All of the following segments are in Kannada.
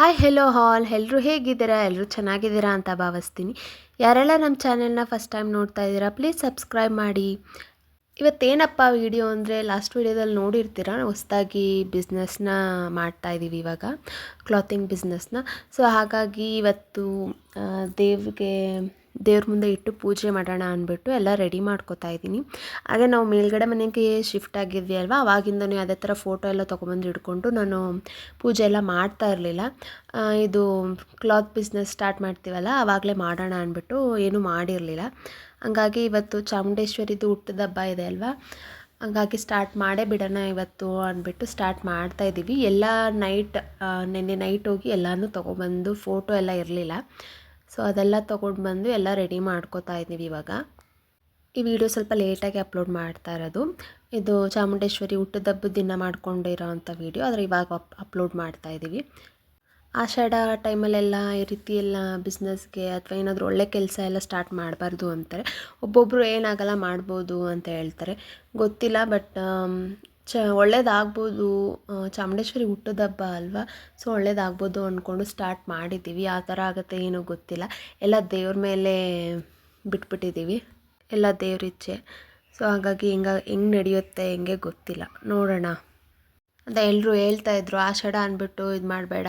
ಹಾಯ್ ಹೆಲೋ ಹಾಲ್ ಎಲ್ಲರೂ ಹೇಗಿದ್ದೀರಾ? ಎಲ್ಲರೂ ಚೆನ್ನಾಗಿದ್ದೀರಾ ಅಂತ ಭಾವಿಸ್ತೀನಿ. ಯಾರೆಲ್ಲ ನಮ್ಮ ಚಾನೆಲ್ನ ಫಸ್ಟ್ ಟೈಮ್ ನೋಡ್ತಾ ಇದ್ದೀರಾ ಪ್ಲೀಸ್ ಸಬ್ಸ್ಕ್ರೈಬ್ ಮಾಡಿ. ಇವತ್ತೇನಪ್ಪ ವಿಡಿಯೋ ಅಂದರೆ ಲಾಸ್ಟ್ ವೀಡಿಯೋದಲ್ಲಿ ನೋಡಿರ್ತೀರ? ಹೊಸದಾಗಿ ಬಿಸ್ನೆಸ್ನ ಮಾಡ್ತಾ ಇದ್ದೀವಿ ಇವಾಗ ಕ್ಲಾತಿಂಗ್ ಬಿಸ್ನೆಸ್ನ ಸೊ ಹಾಗಾಗಿ ಇವತ್ತು ದೇವ್ಗೆ ದೇವ್ರಿಗೆ ದೇವ್ರ ಮುಂದೆ ಇಟ್ಟು ಪೂಜೆ ಮಾಡೋಣ ಅಂದ್ಬಿಟ್ಟು ಎಲ್ಲ ರೆಡಿ ಮಾಡ್ಕೋತಾ ಇದ್ದೀನಿ. ಹಾಗೆ ನಾವು ಮೇಲ್ಗಡೆ ಮನೆಗೆ ಶಿಫ್ಟ್ ಆಗಿದ್ವಿ ಅಲ್ವಾ ಅವಾಗಿಂದನೂ ಅದೇ ಥರ ಫೋಟೋ ಎಲ್ಲ ತೊಗೊಬಂದು ಇಟ್ಕೊಂಡು ನಾನು ಪೂಜೆ ಎಲ್ಲ ಮಾಡ್ತಾ ಇರಲಿಲ್ಲ. ಇದು ಕ್ಲಾತ್ ಬಿಸ್ನೆಸ್ ಸ್ಟಾರ್ಟ್ ಮಾಡ್ತೀವಲ್ಲ ಆವಾಗಲೇ ಮಾಡೋಣ ಅಂದ್ಬಿಟ್ಟು ಏನೂ ಮಾಡಿರಲಿಲ್ಲ. ಹಂಗಾಗಿ ಇವತ್ತು ಚಾಮುಂಡೇಶ್ವರಿದು ಹುಟ್ಟದ ಹಬ್ಬ ಇದೆ ಅಲ್ವಾ? ಹಂಗಾಗಿ ಸ್ಟಾರ್ಟ್ ಮಾಡೇ ಬಿಡೋಣ ಇವತ್ತು ಅಂದ್ಬಿಟ್ಟು ಸ್ಟಾರ್ಟ್ ಮಾಡ್ತಾ ಇದ್ದೀವಿ. ಎಲ್ಲ ನೈಟ್ ನಿನ್ನೆ ನೈಟ್ ಹೋಗಿ ಎಲ್ಲನೂ ತೊಗೊಬಂದು ಫೋಟೋ ಎಲ್ಲ ಇರಲಿಲ್ಲ. ಸೊ ಅದೆಲ್ಲ ತೊಗೊಂಡು ಬಂದು ಎಲ್ಲ ರೆಡಿ ಮಾಡ್ಕೋತಾ ಇದ್ದೀವಿ ಇವಾಗ. ಈ ವಿಡಿಯೋ ಸ್ವಲ್ಪ ಲೇಟಾಗಿ ಅಪ್ಲೋಡ್ ಮಾಡ್ತಾ ಇರೋದು. ಇದು ಚಾಮುಂಡೇಶ್ವರಿ ಹುಟ್ಟದ ಹಬ್ಬದ ದಿನ ಮಾಡ್ಕೊಂಡಿರೋ ಅಂಥ ವಿಡಿಯೋ, ಆದರೆ ಇವಾಗ ಅಪ್, ಅಪ್ಲೋಡ್ ಮಾಡ್ತಾ ಇದ್ದೀವಿ. ಆಷಾಢ ಟೈಮಲ್ಲೆಲ್ಲ ಈ ರೀತಿ ಎಲ್ಲ ಬಿಸ್ನೆಸ್ಗೆ ಅಥವಾ ಏನಾದರೂ ಒಳ್ಳೆ ಕೆಲಸ ಎಲ್ಲ ಸ್ಟಾರ್ಟ್ ಮಾಡಬಾರ್ದು ಅಂತಾರೆ. ಒಬ್ಬೊಬ್ಬರು ಏನಾಗಲ್ಲ ಮಾಡ್ಬೋದು ಅಂತ ಹೇಳ್ತಾರೆ. ಗೊತ್ತಿಲ್ಲ, ಬಟ್ ಚ ಒಳ್ಳೇದಾಗ್ಬೋದು ಆ, ಚಾಮುಂಡೇಶ್ವರಿ ಹುಟ್ಟದ ಹಬ್ಬ ಅಲ್ವಾ? ಸೊ ಒಳ್ಳೇದಾಗ್ಬೋದು ಅಂದ್ಕೊಂಡು ಸ್ಟಾರ್ಟ್ ಮಾಡಿದ್ದೀವಿ ಆ ಥರ ಆಗುತ್ತೆ ಏನೋ ಗೊತ್ತಿಲ್ಲ. ಎಲ್ಲ ದೇವ್ರ ಮೇಲೆ ಬಿಟ್ಬಿಟ್ಟಿದ್ದೀವಿ ಎಲ್ಲ ದೇವ್ರ ಇಚ್ಛೆ. ಸೊ ಹಾಗಾಗಿ ಹಿಂಗ ಹೆಂಗೆ ನಡೆಯುತ್ತೆ ಹೆಂಗೆ ಗೊತ್ತಿಲ್ಲ. ನೋಡೋಣ. ಅಂತ ಎಲ್ಲರೂ ಹೇಳ್ತಾ ಇದ್ರು. ಆಷಾಢ ಅಂದ್ಬಿಟ್ಟು ಇದು ಮಾಡಬೇಡ.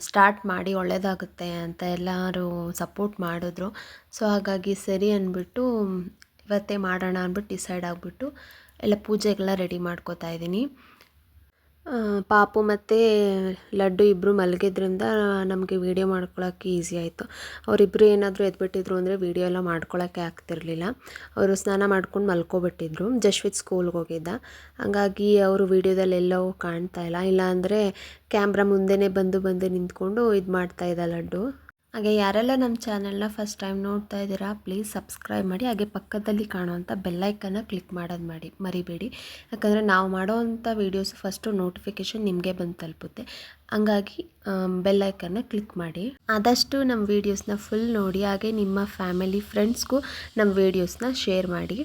ಸ್ಟಾರ್ಟ್ ಮಾಡಿ ಒಳ್ಳೇದಾಗುತ್ತೆ ಅಂತ ಎಲ್ಲರೂ ಸಪೋರ್ಟ್ ಮಾಡಿದ್ರು. ಸೊ ಹಾಗಾಗಿ ಸರಿ ಅಂದ್ಬಿಟ್ಟು ಇವತ್ತೇ ಮಾಡೋಣ ಅಂದ್ಬಿಟ್ಟು ಡಿಸೈಡ್ ಆಗಿಬಿಟ್ಟು ಎಲ್ಲ ಪೂಜೆಗೆಲ್ಲ ರೆಡಿ ಮಾಡ್ಕೋತಾ ಇದ್ದೀನಿ. ಪಾಪು ಮತ್ತು ಲಡ್ಡು ಇಬ್ಬರು ಮಲಗಿದ್ರಿಂದ ನಮಗೆ ವೀಡಿಯೋ ಮಾಡ್ಕೊಳ್ಳೋಕ್ಕೆ ಈಸಿ ಆಯಿತು. ಅವರಿಬ್ಬರು ಏನಾದರೂ ಎದ್ಬಿಟ್ಟಿದ್ರು ಅಂದರೆ ವೀಡಿಯೋ ಎಲ್ಲ ಮಾಡ್ಕೊಳ್ಳೋಕ್ಕೆ ಆಗ್ತಿರಲಿಲ್ಲ. ಅವರು ಸ್ನಾನ ಮಾಡ್ಕೊಂಡು ಮಲ್ಕೊಬಿಟ್ಟಿದ್ರು. ಜಶ್ವಿತ್ ಸ್ಕೂಲ್ಗೆ ಹೋಗಿದ್ದ. ಹಾಗಾಗಿ ಅವರು ವೀಡಿಯೋದಲ್ಲಿ ಎಲ್ಲವೂ ಕಾಣ್ತಾ ಇಲ್ಲ. ಇಲ್ಲಾಂದರೆ ಕ್ಯಾಮ್ರಾ ಮುಂದೆನೇ ಬಂದು ಬಂದು ನಿಂತ್ಕೊಂಡು ಇದು ಮಾಡ್ತಾ ಇದ್ದ ಲಡ್ಡು. ಹಾಗೆ ಯಾರೆಲ್ಲ ನಮ್ಮ ಚಾನಲ್ನ ಫಸ್ಟ್ ಟೈಮ್ ನೋಡ್ತಾ ಇದ್ದೀರಾ ಪ್ಲೀಸ್ ಸಬ್ಸ್ಕ್ರೈಬ್ ಮಾಡಿ, ಹಾಗೆ ಪಕ್ಕದಲ್ಲಿ ಕಾಣುವಂಥ ಬೆಲ್ಲೈಕನ್ನ ಕ್ಲಿಕ್ ಮಾಡೋದು ಮಾಡಿ, ಮರಿಬೇಡಿ. ಯಾಕಂದರೆ ನಾವು ಮಾಡೋವಂಥ ವೀಡಿಯೋಸ್ ಫಸ್ಟು ನೋಟಿಫಿಕೇಷನ್ ನಿಮಗೆ ಬಂದು ತಲುಪುತ್ತೆ. ಹಂಗಾಗಿ ಬೆಲ್ಲೈಕನ್ನ ಕ್ಲಿಕ್ ಮಾಡಿ. ಆದಷ್ಟು ನಮ್ಮ ವೀಡಿಯೋಸ್ನ ಫುಲ್ ನೋಡಿ, ಹಾಗೆ ನಿಮ್ಮ ಫ್ಯಾಮಿಲಿ ಫ್ರೆಂಡ್ಸ್ಗೂ ನಮ್ಮ ವೀಡಿಯೋಸ್ನ ಶೇರ್ ಮಾಡಿ.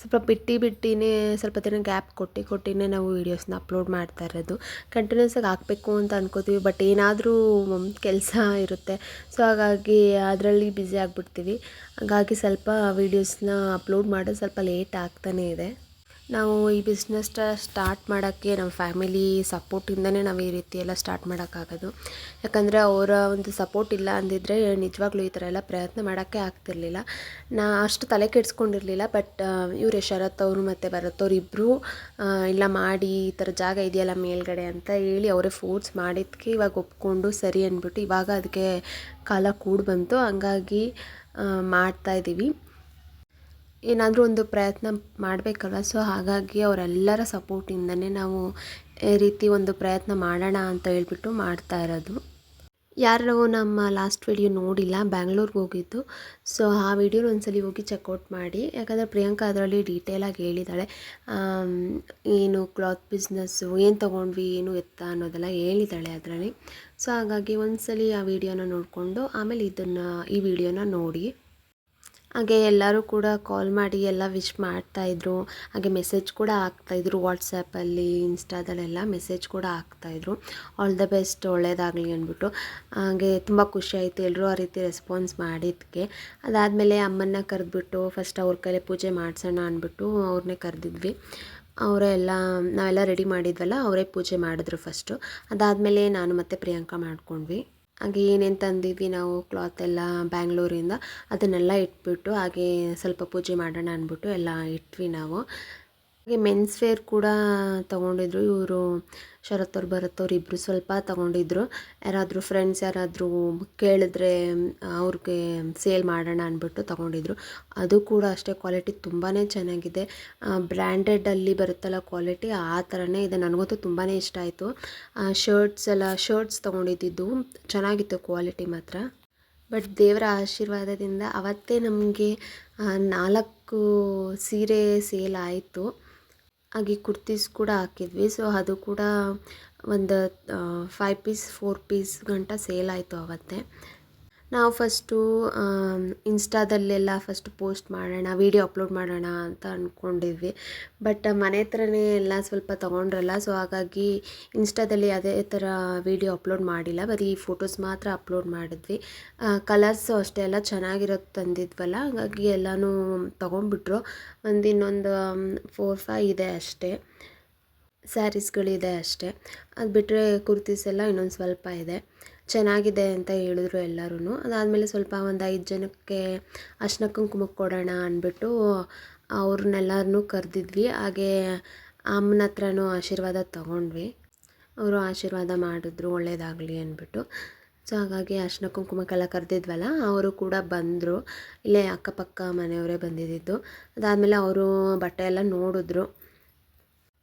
ಸ್ವಲ್ಪ ಬಿಟ್ಟು ಬಿಟ್ಟಿನೇ ಸ್ವಲ್ಪ ದಿನ ಗ್ಯಾಪ್ ಕೊಟ್ಟು ಕೊಟ್ಟಿನೇ ನಾವು ವೀಡಿಯೋಸ್ನ ಅಪ್ಲೋಡ್ ಮಾಡ್ತಾ ಇರೋದು. ಕಂಟಿನ್ಯೂಸ್ ಆಗಿ ಹಾಕಬೇಕು ಅಂತ ಅನ್ಕೋತೀವಿ ಬಟ್ ಏನಾದರೂ ಕೆಲಸ ಇರುತ್ತೆ. ಸೊ ಹಾಗಾಗಿ ಅದರಲ್ಲಿ ಬ್ಯುಸಿ ಆಗಿಬಿಡ್ತೀವಿ. ಹಾಗಾಗಿ ಸ್ವಲ್ಪ ವೀಡಿಯೋಸ್ನ ಅಪ್ಲೋಡ್ ಮಾಡೋದು ಸ್ವಲ್ಪ ಲೇಟ್ ಆಗ್ತಾನೇ ಇದೆ. ನಾವು ಈ ಬಿಸ್ನೆಸ್ ಸ್ಟಾರ್ಟ್ ಮಾಡೋಕ್ಕೆ ನಮ್ಮ ಫ್ಯಾಮಿಲಿ ಸಪೋರ್ಟಿಂದನೇ ನಾವು ಈ ರೀತಿ ಎಲ್ಲ ಸ್ಟಾರ್ಟ್ ಮಾಡೋಕ್ಕಾಗೋದು ಯಾಕಂದರೆ ಅವರ ಒಂದು ಸಪೋರ್ಟ್ ಇಲ್ಲ ಅಂದಿದ್ದರೆ ನಿಜವಾಗ್ಲೂ ಈ ಥರ ಎಲ್ಲ ಪ್ರಯತ್ನ ಮಾಡೋಕ್ಕೆ ಆಗ್ತಿರ್ಲಿಲ್ಲ. ನಾ ಅಷ್ಟು ತಲೆ ಕೆಡಿಸ್ಕೊಂಡಿರಲಿಲ್ಲ ಬಟ್ ಇವರೇ ಶರತ್ ಅವರು ಮತ್ತು ಭರತ್ ಇಬ್ಬರು ಇಲ್ಲ ಮಾಡಿ ಈ ಥರ ಜಾಗ ಇದೆಯಲ್ಲ ಮೇಲ್ಗಡೆ ಅಂತ ಹೇಳಿ ಅವರೇ ಫೋರ್ಸ್ ಮಾಡಿದ್ದಕ್ಕೆ ಇವಾಗ ಒಪ್ಕೊಂಡು ಸರಿ ಅಂದ್ಬಿಟ್ಟು ಇವಾಗ ಅದಕ್ಕೆ ಕಾಲ ಕೂಡಿ ಬಂತು. ಹಂಗಾಗಿ ಮಾಡ್ತಾ ಇದ್ದೀವಿ ಏನಾದರೂ ಒಂದು ಪ್ರಯತ್ನ ಮಾಡಬೇಕಲ್ಲ ಸೊ ಹಾಗಾಗಿ ಅವರೆಲ್ಲರ ಸಪೋರ್ಟಿಂದನೇ ನಾವು ಈ ರೀತಿ ಒಂದು ಪ್ರಯತ್ನ ಮಾಡೋಣ ಅಂತ ಹೇಳ್ಬಿಟ್ಟು ಮಾಡ್ತಾ ಇರೋದು. ಯಾರು ನಮ್ಮ ಲಾಸ್ಟ್ ವಿಡಿಯೋ ನೋಡಿಲ್ಲ, ಬ್ಯಾಂಗ್ಳೂರ್ಗೆ ಹೋಗಿದ್ದು. ಸೊ ಆ ವಿಡಿಯೋನ ಒಂದ್ಸಲಿ ಹೋಗಿ ಚೆಕ್ಔಟ್ ಮಾಡಿ. ಯಾಕಂದರೆ ಪ್ರಿಯಾಂಕಾ ಅದರಲ್ಲಿ ಡೀಟೇಲಾಗಿ ಹೇಳಿದ್ದಾಳೆ ಏನು ಕ್ಲಾತ್ ಬಿಸ್ನೆಸ್ಸು, ಏನು ತೊಗೊಂಡ್ವಿ, ಏನು ಎತ್ತ ಅನ್ನೋದೆಲ್ಲ ಹೇಳಿದ್ದಾಳೆ ಅದರಲ್ಲಿ. ಸೊ ಹಾಗಾಗಿ ಒಂದ್ಸಲಿ ಆ ವಿಡಿಯೋನ ನೋಡಿಕೊಂಡು ಆಮೇಲೆ ಇದನ್ನು, ಈ ವಿಡಿಯೋನ ನೋಡಿ. ಹಾಗೆ ಎಲ್ಲರೂ ಕೂಡ ಕಾಲ್ ಮಾಡಿ ಎಲ್ಲ ವಿಶ್ ಮಾಡ್ತಾಯಿದ್ರು ಹಾಗೆ ಮೆಸೇಜ್ ಕೂಡ ಹಾಕ್ತಾಯಿದ್ರು ವಾಟ್ಸಪ್ಪಲ್ಲಿ ಇನ್ಸ್ಟಾದಲ್ಲೆಲ್ಲ ಮೆಸೇಜ್ ಕೂಡ ಹಾಕ್ತಾಯಿದ್ರು ಆಲ್ ದ ಬೆಸ್ಟ್ ಒಳ್ಳೇದಾಗಲಿ ಅಂದ್ಬಿಟ್ಟು. ಹಾಗೆ ತುಂಬ ಖುಷಿ ಆಯಿತು ಎಲ್ಲರೂ ಆ ರೀತಿ ರೆಸ್ಪಾನ್ಸ್ ಮಾಡಿದ್ದಕ್ಕೆ ಅದಾದಮೇಲೆ ಅಮ್ಮನ್ನ ಕರೆದ್ಬಿಟ್ಟು ಫಸ್ಟ್ ಅವ್ರ ಕೈಲೇ ಪೂಜೆ ಮಾಡಿಸೋಣ ಅಂದ್ಬಿಟ್ಟು ಅವ್ರನ್ನೇ ಕರೆದಿದ್ವಿ. ಅವರೆಲ್ಲ ನಾವೆಲ್ಲ ರೆಡಿ ಮಾಡಿದ್ವಲ್ಲ, ಅವರೇ ಪೂಜೆ ಮಾಡಿದ್ರು ಫಸ್ಟು ಅದಾದಮೇಲೆ ನಾನು ಮತ್ತು ಪ್ರಿಯಾಂಕಾ ಮಾಡ್ಕೊಂಡ್ವಿ. ಹಾಗೆ ಏನೇನು ತಂದಿದ್ವಿ ನಾವು ಕ್ಲಾತ್ ಎಲ್ಲ ಬ್ಯಾಂಗ್ಳೂರಿಂದ ಅದನ್ನೆಲ್ಲ ಇಟ್ಬಿಟ್ಟು ಹಾಗೆ ಸ್ವಲ್ಪ ಪೂಜೆ ಮಾಡೋಣ ಅಂದ್ಬಿಟ್ಟು ಎಲ್ಲ ಇಟ್ವಿ ನಾವು. ಹಾಗೆ ಮೆನ್ಸ್ ವೇರ್ ಕೂಡ ತೊಗೊಂಡಿದ್ರು. ಇವರು ಶರತ್ ಅವ್ರು, ಭರತ್ ಅವ್ರು ಇಬ್ಬರು ಸ್ವಲ್ಪ ತೊಗೊಂಡಿದ್ರು. ಯಾರಾದರೂ ಫ್ರೆಂಡ್ಸ್ ಯಾರಾದರೂ ಕೇಳಿದ್ರೆ ಅವ್ರಿಗೆ ಸೇಲ್ ಮಾಡೋಣ ಅಂದ್ಬಿಟ್ಟು ತೊಗೊಂಡಿದ್ರು. ಅದು ಕೂಡ ಅಷ್ಟೇ ಕ್ವಾಲಿಟಿ ತುಂಬಾ ಚೆನ್ನಾಗಿದೆ. ಬ್ರ್ಯಾಂಡೆಡಲ್ಲಿ ಬರುತ್ತಲ್ಲ ಕ್ವಾಲಿಟಿ ಆ ಥರನೇ ಇದೆ. ನನಗಂತೂ ತುಂಬಾ ಇಷ್ಟ ಆಯಿತು. ಶರ್ಟ್ಸ್ ಎಲ್ಲ ಶರ್ಟ್ಸ್ ತೊಗೊಂಡಿದ್ದು ಚೆನ್ನಾಗಿತ್ತು ಕ್ವಾಲಿಟಿ ಮಾತ್ರ. ಬಟ್ ದೇವರ ಆಶೀರ್ವಾದದಿಂದ ಅವತ್ತೇ ನಮಗೆ ನಾಲ್ಕು ಸೀರೆ ಸೇಲ್ ಆಯಿತು. ಹಾಗೆ ಕುರ್ತೀಸ್ ಕೂಡ ಹಾಕಿದ್ವಿ. ಸೊ ಅದು ಕೂಡ ಒಂದು ಫೈವ್ ಪೀಸ್ ಫೋರ್ ಪೀಸ್ ಗಂಟ ಸೇಲ್ ಆಯಿತು ಅವತ್ತೇ. ನಾವು ಫಸ್ಟು ಇನ್ಸ್ಟಾದಲ್ಲೆಲ್ಲ ಫಸ್ಟ್ ಪೋಸ್ಟ್ ಮಾಡೋಣ, ವೀಡಿಯೋ ಅಪ್ಲೋಡ್ ಮಾಡೋಣ ಅಂತ ಅಂದ್ಕೊಂಡಿದ್ವಿ ಬಟ್ ಮನೆ ಹತ್ರನೇ ಎಲ್ಲ ಸ್ವಲ್ಪ ತೊಗೊಂಡ್ರಲ್ಲ, ಸೊ ಹಾಗಾಗಿ ಇನ್ಸ್ಟಾದಲ್ಲಿ ಅದೇ ಥರ ವೀಡಿಯೋ ಅಪ್ಲೋಡ್ ಮಾಡಿಲ್ಲ. ಬರೀ ಫೋಟೋಸ್ ಮಾತ್ರ ಅಪ್ಲೋಡ್ ಮಾಡಿದ್ವಿ. ಕಲರ್ಸು ಅಷ್ಟೇ ಎಲ್ಲ ಚೆನ್ನಾಗಿರೋದು ತಂದಿದ್ವಲ್ಲ, ಹಾಗಾಗಿ ಎಲ್ಲನೂ ತೊಗೊಂಡ್ಬಿಟ್ರು. ಒಂದು ಇನ್ನೊಂದು ಫೋರ್ ಫೈ ಇದೆ ಅಷ್ಟೇ. ಸ್ಯಾರೀಸ್ಗಳಿದೆ ಅಷ್ಟೇ. ಅದು ಬಿಟ್ಟರೆ ಕುರ್ತೀಸ್ ಎಲ್ಲ ಇನ್ನೊಂದು ಸ್ವಲ್ಪ ಇದೆ. ಚೆನ್ನಾಗಿದೆ ಅಂತ ಹೇಳಿದ್ರು ಎಲ್ಲರೂ ಅದಾದಮೇಲೆ ಸ್ವಲ್ಪ ಒಂದು ಐದು ಜನಕ್ಕೆ ಅರ್ಶಿನ ಕುಂಕುಮಕ್ಕೆ ಕೊಡೋಣ ಅಂದ್ಬಿಟ್ಟು ಅವ್ರನ್ನೆಲ್ಲರನ್ನೂ ಕರೆದಿದ್ವಿ. ಹಾಗೆ ಅಮ್ಮನ ಹತ್ರನೂ ಆಶೀರ್ವಾದ ತೊಗೊಂಡ್ವಿ. ಅವರು ಆಶೀರ್ವಾದ ಮಾಡಿದ್ರು, ಒಳ್ಳೇದಾಗಲಿ ಅಂದ್ಬಿಟ್ಟು. ಸೊ, ಹಾಗಾಗಿ ಅರ್ಶಿನ ಕುಂಕುಮಕ್ಕೆಲ್ಲ ಕರೆದಿದ್ವಲ್ಲ, ಅವರು ಕೂಡ ಬಂದರು. ಇಲ್ಲೇ ಅಕ್ಕಪಕ್ಕ ಮನೆಯವರೇ ಬಂದಿದ್ದಿದ್ದು ಅದಾದಮೇಲೆ ಅವರು ಬಟ್ಟೆ ಎಲ್ಲ ನೋಡಿದ್ರು.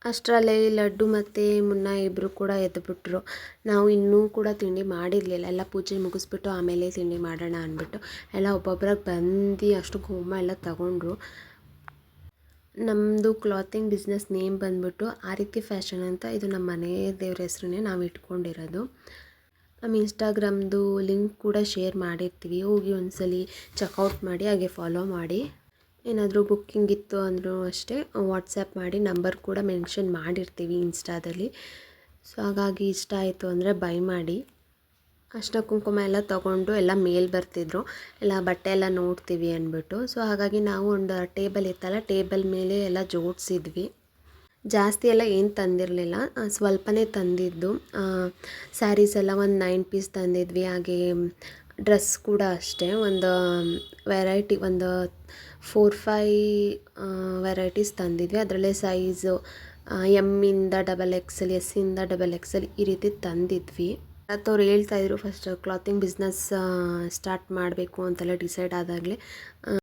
ಅಷ್ಟರಲ್ಲೇ ಲಡ್ಡು ಮತ್ತು ಮುನ್ನ ಇಬ್ಬರು ಕೂಡ ಎದ್ದುಬಿಟ್ರು ನಾವು ಇನ್ನೂ ಕೂಡ ತಿಂಡಿ ಮಾಡಿರಲಿಲ್ಲ. ಎಲ್ಲ ಪೂಜೆ ಮುಗಿಸ್ಬಿಟ್ಟು ಆಮೇಲೆ ತಿಂಡಿ ಮಾಡೋಣ ಅಂದ್ಬಿಟ್ಟು ಎಲ್ಲ ಒಬ್ಬೊಬ್ರಾಗ ಬಂದು ಅಷ್ಟು ಗೋಮ ಎಲ್ಲ ತಗೊಂಡ್ರು. ನಮ್ಮದು ಕ್ಲಾತಿಂಗ್ ಬಿಸ್ನೆಸ್ ನೇಮ್ ಬಂದ್ಬಿಟ್ಟು ಆ ರೀತಿ ಫ್ಯಾಷನ್ ಅಂತ ಇದು ನಮ್ಮ ಮನೆ ದೇವ್ರ ಹೆಸ್ರನ್ನೇ ನಾವು ಇಟ್ಕೊಂಡಿರೋದು. ನಮ್ಮ ಇನ್ಸ್ಟಾಗ್ರಾಮ್ದು ಲಿಂಕ್ ಕೂಡ ಶೇರ್ ಮಾಡಿರ್ತೀವಿ. ಹೋಗಿ ಒಂದ್ಸಲಿ ಚೆಕ್ಔಟ್ ಮಾಡಿ ಹಾಗೆ ಫಾಲೋ ಮಾಡಿ. ಏನಾದರೂ ಬುಕ್ಕಿಂಗ್ ಇತ್ತು ಅಂದರೂ ಅಷ್ಟೇ ವಾಟ್ಸಪ್ ಮಾಡಿ ನಂಬರ್ ಕೂಡ ಮೆನ್ಷನ್ ಮಾಡಿರ್ತೀವಿ ಇನ್ಸ್ಟಾದಲ್ಲಿ. ಸೊ ಹಾಗಾಗಿ ಇಷ್ಟ ಆಯಿತು ಅಂದರೆ ಬೈ ಮಾಡಿ. ಅಷ್ಟ ಕುಂಕುಮ ಎಲ್ಲ ತೊಗೊಂಡು ಎಲ್ಲ ಮೇಲ್ ಬರ್ತಿದ್ರು. ಎಲ್ಲ ಬಟ್ಟೆ ಎಲ್ಲ ನೋಡ್ತೀವಿ ಅಂದ್ಬಿಟ್ಟು. ಸೊ ಹಾಗಾಗಿ ನಾವು ಒಂದು ಟೇಬಲ್ ಇತ್ತಲ್ಲ, ಟೇಬಲ್ ಮೇಲೆ ಎಲ್ಲ ಜೋಡಿಸಿದ್ವಿ. ಜಾಸ್ತಿ ಎಲ್ಲ ಏನು ತಂದಿರಲಿಲ್ಲ. ಸ್ವಲ್ಪನೇ ತಂದಿದ್ದು. ಸ್ಯಾರೀಸ್ ಎಲ್ಲ ಒಂದು ನೈನ್ ಪೀಸ್ ತಂದಿದ್ವಿ. ಹಾಗೆ ಡ್ರೆಸ್ ಕೂಡ ಅಷ್ಟೇ. ಒಂದು ವೆರೈಟಿ ಒಂದು ಫೋರ್ ಫೈ ವೆರೈಟೀಸ್ ತಂದಿದ್ವಿ. ಅದರಲ್ಲೇ ಸೈಜು ಎಮ್ಮಿಂದ ಡಬಲ್ ಎಕ್ಸೆಲ್ ಎಸ್ಸಿಂದ ಡಬಲ್ ಎಕ್ಸೆಲ್ ಈ ರೀತಿ ತಂದಿದ್ವಿ. ಅವ್ರು ಹೇಳ್ತಾಯಿದ್ರು ಫಸ್ಟ್ ಕ್ಲಾತಿಂಗ್ ಬಿಸ್ನೆಸ್ ಸ್ಟಾರ್ಟ್ ಮಾಡಬೇಕು ಅಂತೆಲ್ಲ ಡಿಸೈಡ್ ಆದಾಗಲೇ.